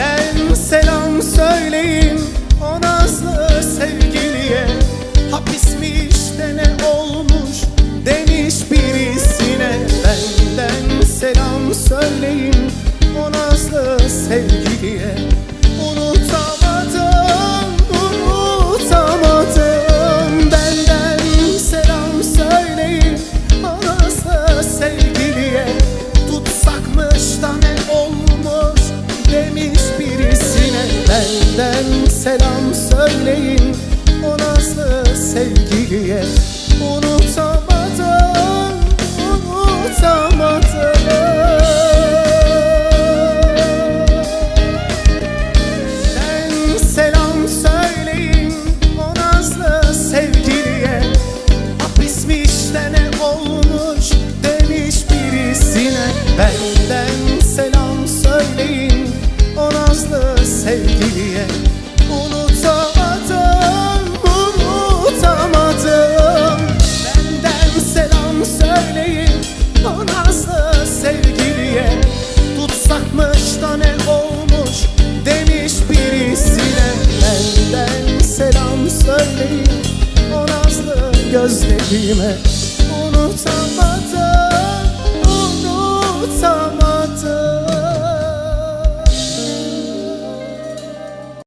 Benden selam söyleyin o nazlı sevgiliye. Hapismiş de ne olmuş demiş birisine. Benden selam söyleyin o nazlı sevgiliye Benden selam söyleyin o nazlı sevgiliye Unutamadım, unutamadım. Ben selam söyleyin o nazlı sevgiliye Hapismiş de ne olmuş demiş birisine. Benden gözlerime. Unutamadım